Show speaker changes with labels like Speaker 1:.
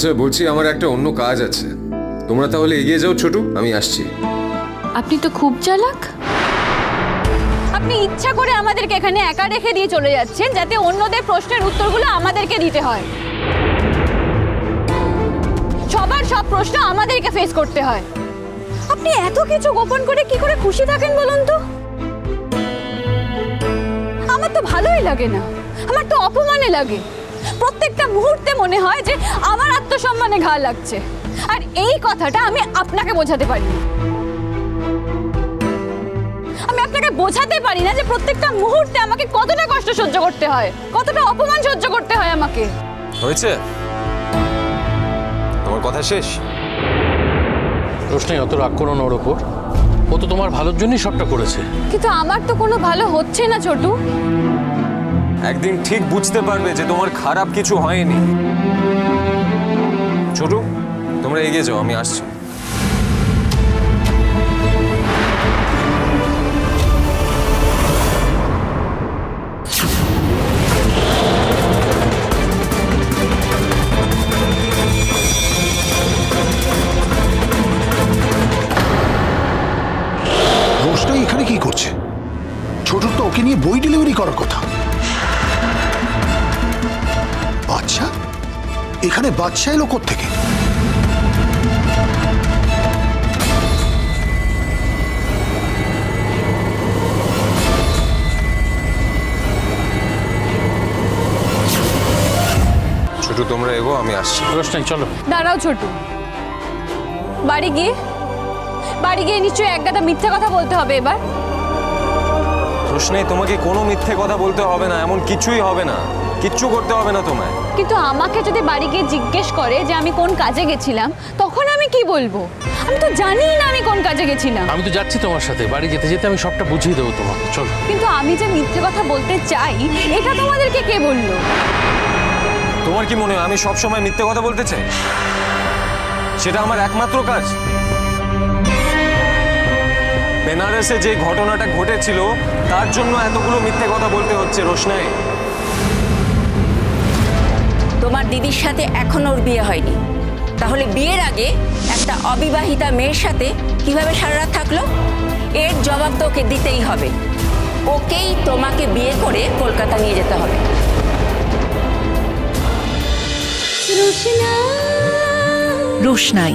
Speaker 1: আচ্ছা বলছি আমার একটা অন্য কাজ আছে। তোমরা তাহলে এগিয়ে যাও ছোটু, আমি আসছি।
Speaker 2: আপনি তো খুব চালাক।
Speaker 3: আপনি ইচ্ছা করে আমাদেরকে এখানে একা রেখে দিয়ে চলে যাচ্ছেন, যাতে অন্যদের প্রশ্নের উত্তরগুলো আমাদেরকে দিতে হয়। সবার সব প্রশ্ন আমাদেরকে ফেস করতে হয়। আপনি এত কিছু গোপন করে কি করে খুশি থাকেন বলুন তো? আমার তো ভালোই লাগে না। আমার তো অপমানে লাগে। প্রত্যেকটা মুহূর্তে মনে হয় যে আমার আত্মসম্মানে ঘা লাগছে। আর এই কথাটা আমি আপনাকে বোঝাতে পারি। আমি আপনাকে বোঝাতে পারি না যে প্রত্যেকটা মুহূর্তে আমাকে কতটা কষ্ট সহ্য করতে হয় কতটা অপমান সহ্য করতে হয় আমাকে।
Speaker 4: হয়েছে? তোমার কথা শেষ?
Speaker 5: রোশনাই অত রাগ করো না ওর ওপর। ও তো তোমার ভালোর জন্যই সবটা করেছে।
Speaker 3: কিন্তু আমার তো কোনো ভালো হচ্ছে না ছোটু।
Speaker 4: একদিন ঠিক বুঝতে পারবে যে তোমার খারাপ কিছু হয়নি। ছোটু, তোমরা এগিয়ে যাও, আমি আসছি।
Speaker 6: রোশনাই এখানে কি করছে? ছোটুর তো ওকে নিয়ে বই ডেলিভারি করার কথা। বাচ্চা? এখানে বাচ্চা এলো থেকে
Speaker 4: ছোটু তোমরা এগো আমি আসছি।
Speaker 5: রোশনাই চলো।
Speaker 3: দাঁড়াও ছোটু। বাড়ি গিয়ে বাড়ি গিয়ে নিশ্চয়ই এক গাদা মিথ্যা কথা বলতে হবে এবার।
Speaker 4: রোশনাই তোমাকে কোনো মিথ্যে কথা বলতে হবে না এমন কিছুই হবে না। কিচ্ছু করতে হবে না তোমায়।
Speaker 3: কিন্তু আমাকে যদি বাড়ি গিয়ে জিজ্ঞেস করে যে আমি কোন কাজে গেছিলাম তখন আমি কি বলব? আমি তো জানি না আমি কোন কাজে গেছিলাম।
Speaker 5: আমি তো যাচ্ছি তোমার সাথে বাড়ি যেতে যেতে আমি সবটা বুঝিয়ে দেবো তোমাকে চলো।
Speaker 3: কিন্তু আমি যে মিথ্যে কথা বলতে চাই এটা তোমাদেরকে কে বলল?
Speaker 4: তোমার কি মনে হয় আমি সব সময় মিথ্যে কথা বলতে চাই? সেটা আমার একমাত্র কাজ। বেনারসে যে ঘটনাটা ঘটেছিল তার জন্য এতগুলো মিথ্যে কথা বলতে হচ্ছে রোশনাই।
Speaker 7: তোমার দিদির সাথে এখন ওর বিয়ে হয়নি। তাহলে বিয়ের আগে একটা অবিবাহিতা মেয়ের সাথে কীভাবে সারা রাত থাকল? এর জবাব তো ওকে দিতেই হবে। ওকেই তোমাকে বিয়ে করে কলকাতা নিয়ে যেতে হবে।
Speaker 8: রোশনাই।